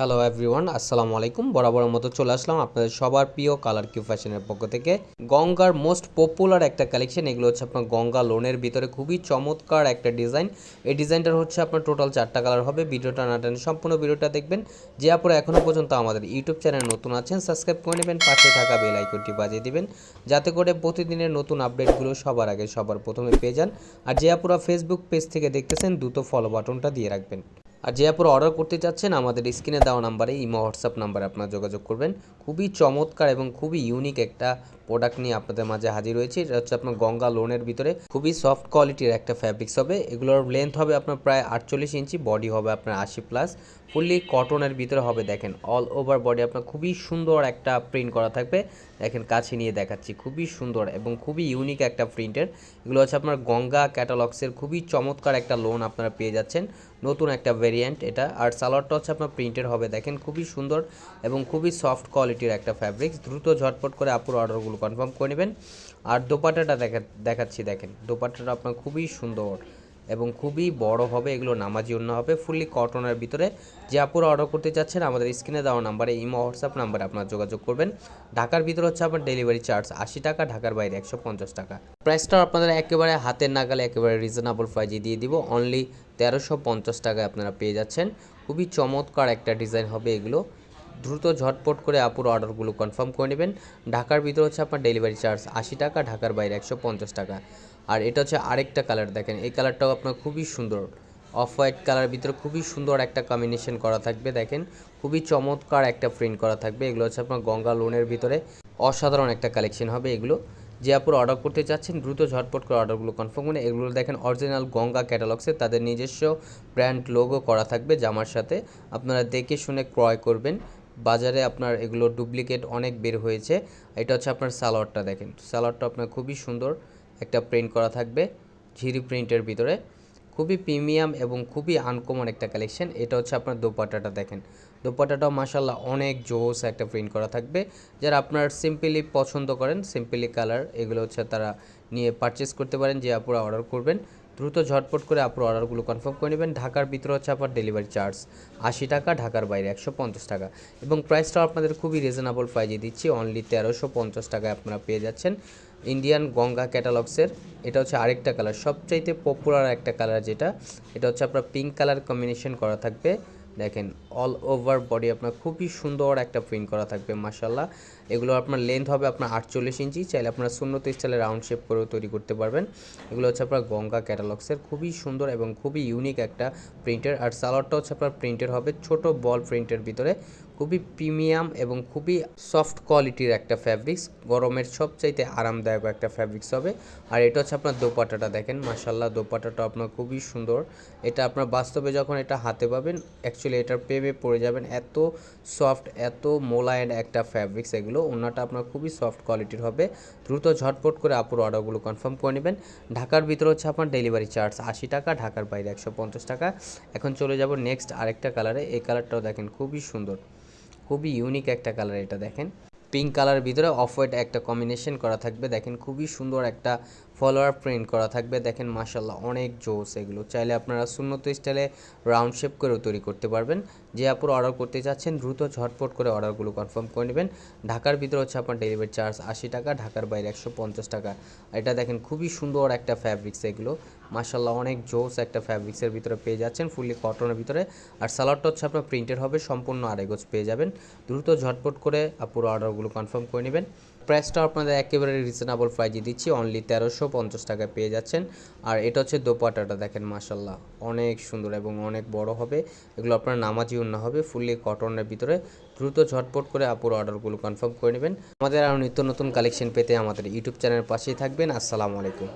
Hello everyone আসসালামু আলাইকুম বরাবর মতো চলে আসলাম আপনাদের সবার প্রিয় কালার কিউ ফ্যাশনের পক্ষ থেকে। গঙ্গার মোস্ট পপুলার একটা কালেকশন এগুলো হচ্ছে আপনার গঙ্গা লোনের ভিতরে। খুবই চমৎকার একটা ডিজাইন এই ডিজাইনটার হচ্ছে আপনার টোটাল চারটা কালার হবে। ভিডিওটা না টেনে সম্পূর্ণ ভিডিওটা দেখবেন। যে আপনারা এখনও পর্যন্ত আমাদের ইউটিউব চ্যানেল নতুন আছেন সাবস্ক্রাইব করে নেবেন, পাশে থাকা বেল আইকনটি বাজিয়ে দিবেন, যাতে করে প্রতিদিনের নতুন আপডেটগুলো সবার আগে সবার প্রথমে পেয়ে যান। আর যে আপুরা ফেসবুক পেজ থেকে দেখতেছেন, দ্রুত ফলো বাটনটা দিয়ে রাখবেন। আর যে আপুর অর্ডার করতে চাচ্ছেন, আমাদের স্ক্রিনে দেওয়া নাম্বারে, ইমো, হোয়াটসঅ্যাপ নাম্বারে আপনারা যোগাযোগ করবেন। খুবই চমৎকার এবং খুবই ইউনিক একটা প্রোডাক্ট নিয়ে আপনাদের মাঝে হাজির হয়েছে। এটা হচ্ছে আপনার গঙ্গা লোনের ভিতরে। খুবই সফট কোয়ালিটির একটা ফ্যাব্রিক্স হবে। এগুলোর লেন্থ হবে আপনার প্রায় আটচল্লিশ ইঞ্চি বডি হবে আপনার আশি প্লাস ফুললি কটনের ভিতরে হবে, দেখেন অল ওভার বডি আপনার খুবই সুন্দর একটা প্রিন্ট করা থাকবে। দেখেন, কাছে নিয়ে দেখাচ্ছি, খুবই সুন্দর এবং খুবই ইউনিক একটা প্রিন্টের এগুলো হচ্ছে আপনার গঙ্গা ক্যাটালগসের খুবই চমৎকার একটা লোন আপনারা পেয়ে যাচ্ছেন। নতুন একটা ভেরিয়েন্ট এটা। আর সালোয়ারটা হচ্ছে আপনার প্রিন্টের হবে। দেখেন খুবই সুন্দর এবং খুবই সফট কোয়ালিটির একটা ফ্যাব্রিক্স দ্রুত ঝটপট করে আপুর অর্ডারগুলো কনফার্ম করে নেবেন। আর দোপাটাটা দেখা দেখাচ্ছি, দেখেন। দোপাটাটা আপনার খুবই সুন্দর। এবং খুবই বড় হবে, এগুলো নামাজি অন্য হবে ফুললি কটনের ভিতরে। যে আপুরা অর্ডার করতে চাচ্ছেন আমাদের স্ক্রিনে দেওয়া নাম্বারে, ইমো, হোয়াটসঅ্যাপ নাম্বারে আপনারা যোগাযোগ করবেন। ঢাকার ভিতরে হচ্ছে আপনার ডেলিভারি চার্জ আশি টাকা, ঢাকার বাইরে একশো পঞ্চাশ টাকা। প্রাইসটা আপনাদের একেবারে হাতের নাগালে, একেবারে রিজনেবল প্রাইজে দিয়ে দিব। অনলি তেরোশো পঞ্চাশ টাকায় আপনারা পেয়ে যাচ্ছেন। খুবই চমৎকার একটা ডিজাইন হবে এগুলো। দ্রুত ঝটপট করে আপুর অর্ডারগুলো কনফার্ম করে নেবেন। ঢাকার ভিতরে হচ্ছে আপনার ডেলিভারি চার্জ আশি টাকা, ঢাকার বাইরে একশো পঞ্চাশ টাকা। আর এটা হচ্ছে আরেকটা কালার দেখেন। এই কালারটাও আপনার খুবই সুন্দর। অফ হোয়াইট কালার ভিতরে খুবই সুন্দর একটা কম্বিনেশন করা থাকবে, দেখেন। খুবই চমৎকার একটা প্রিন্ট করা থাকবে। এগুলো হচ্ছে আপনার গঙ্গা লোনের ভিতরে অসাধারণ একটা কালেকশন হবে এগুলো। যে আপুর অর্ডার করতে চাচ্ছেন, দ্রুত ঝটপট করে অর্ডারগুলো কনফার্ম করে এগুলো দেখেন অরিজিনাল গঙ্গা ক্যাটালগসে তাদের নিজস্ব ব্র্যান্ড লোগো করা থাকবে জামার সাথে আপনারা দেখে শুনে ক্রয় করবেন। বাজারে আপনার এগুলো ডুপ্লিকেট অনেক বের হয়েছে। এটা হচ্ছে আপনার সালোয়ারটা দেখেন। সালোয়ারটা আপনার খুবই সুন্দর। একটা প্রিন্ট করা থাকবে ঝিরি প্রিন্টের ভিতরে। খুবই প্রিমিয়াম এবং খুবই আনকমন একটা কালেকশন এটা হচ্ছে আপনার দোপাট্টাটা দেখেন। দোপাট্টাটাও মাসাল্লাহ অনেক জোস একটা প্রিন্ট করা থাকবে। যারা আপনার সিম্পলি পছন্দ করেন সিম্পলি কালার এগুলো হচ্ছে তারা নিয়ে পারচেস করতে পারেন, যে আপনারা অর্ডার করবেন। দ্রুত ঝটপট করে আপনার অর্ডারগুলো কনফার্ম করে নেবেন। ঢাকার ভিতরে হচ্ছে আপনার ডেলিভারি চার্জ আশি টাকা, ঢাকার বাইরে একশো পঞ্চাশ টাকা। এবং প্রাইসটাও আপনাদের খুবই রিজনেবল প্রাইজে দিচ্ছি। অনলি তেরোশো পঞ্চাশ টাকায় আপনারা পেয়ে যাচ্ছেন। ইন্ডিয়ান গঙ্গা ক্যাটালগসের এটা হচ্ছে আরেকটা কালার সবচাইতে পপুলার একটা কালার যেটা, এটা হচ্ছে আপনার পিঙ্ক কালার কম্বিনেশন করা থাকবে। দেখেন অল ওভার বডি আপনার খুবই সুন্দর একটা প্রিন্ট করা থাকবে মাসাল্লাহ এগুলো আপনার লেন্থ হবে আপনার আটচল্লিশ ইঞ্চি, চাইলে আপনার শূন্য শূন্যত স্টাইলে রাউন্ড শেপ করেও তৈরি করতে পারবেন। এগুলো হচ্ছে আপনার গঙ্গা ক্যাটালগসের খুবই সুন্দর এবং খুবই ইউনিক একটা প্রিন্টের আর সালোয়ারটা হচ্ছে আপনার প্রিন্টের হবে ছোট বল প্রিন্টের ভিতরে। খুবই প্রিমিয়াম এবং খুবই সফট কোয়ালিটির একটা ফ্যাব্রিক্স। গরমের সবচাইতে আরামদায়ক একটা ফ্যাব্রিক্স হবে। আর এটা হচ্ছে আপনার দোপাটাটা দেখেন। মাসাল্লাহ দোপাটাটা আপনার খুবই সুন্দর। এটা আপনার বাস্তবে যখন এটা হাতে পাবেন অ্যাকচুয়ালি এটার প্রেমে পড়ে যাবেন এত সফট, এত মোলায়েন একটা ফ্যাব্রিক্স এগুলো। ওনাটা আপনার খুবই সফট কোয়ালিটির হবে। দ্রুত ঝটপট করে আপুর অর্ডারগুলো কনফার্ম করে নেবেন। ঢাকার ভিতরে হচ্ছে আপনার ডেলিভারি চার্জ আশি টাকা, ঢাকার বাইরে একশো পঞ্চাশ টাকা। এখন চলে যাব নেক্সট আরেকটা কালারে। এই কালারটাও দেখেন খুবই সুন্দর। খুবই ইউনিক একটা কালার এটা দেখেন। পিঙ্ক কালার ভিতরে অফ হোয়াইট একটা কম্বিনেশন করা থাকবে। দেখেন খুবই সুন্দর একটা ফলোয়ার প্রিন্ট করা থাকবে। দেখেন মাসাল্লাহ অনেক জোস এগুলো। চাইলে আপনারা শূন্যত স্টাইলে রাউন্ড শেপ করেও তৈরি করতে পারবেন। যে আপুর অর্ডার করতে চাচ্ছেন, দ্রুত ঝটপট করে অর্ডারগুলো কনফার্ম করে নেবেন। ঢাকার ভিতরে হচ্ছে আপনার ডেলিভারি চার্জ আশি টাকা, ঢাকার বাইরে একশো পঞ্চাশ টাকা। এটা দেখেন খুবই সুন্দর একটা ফ্যাব্রিক্স এগুলো। মাসাল্লাহ অনেক জোস একটা ফ্যাব্রিক্সের ভিতরে পেয়ে যাচ্ছেন ফুললি কটনের ভিতরে। আর সালোয়ারটা হচ্ছে আপনার প্রিন্টের হবে, সম্পূর্ণ আড়াইগোজ পেয়ে যাবেন। দ্রুত ঝটপট করে পুরো অর্ডারগুলো কনফার্ম করে নেবেন। প্রাইসটা আপনাদের একেবারে রিজনেবল প্রাইজে দিচ্ছি। অনলি তেরোশো পঞ্চাশ টাকায় পেয়ে যাচ্ছেন। আর এটা হচ্ছে দোপাটাটা দেখেন মাসাল্লাহ অনেক সুন্দর এবং অনেক বড় হবে। এগুলো আপনার নামাজি উন্না হবে ফুললি কটনের ভিতরে। দ্রুত ঝটপট করে আপুর অর্ডারগুলো কনফার্ম করে নেবেন। আমাদের আরও নিত্য নতুন কালেকশন পেতে আমাদের ইউটিউব চ্যানেলের পাশেই থাকবেন। আসসালামু আলাইকুম।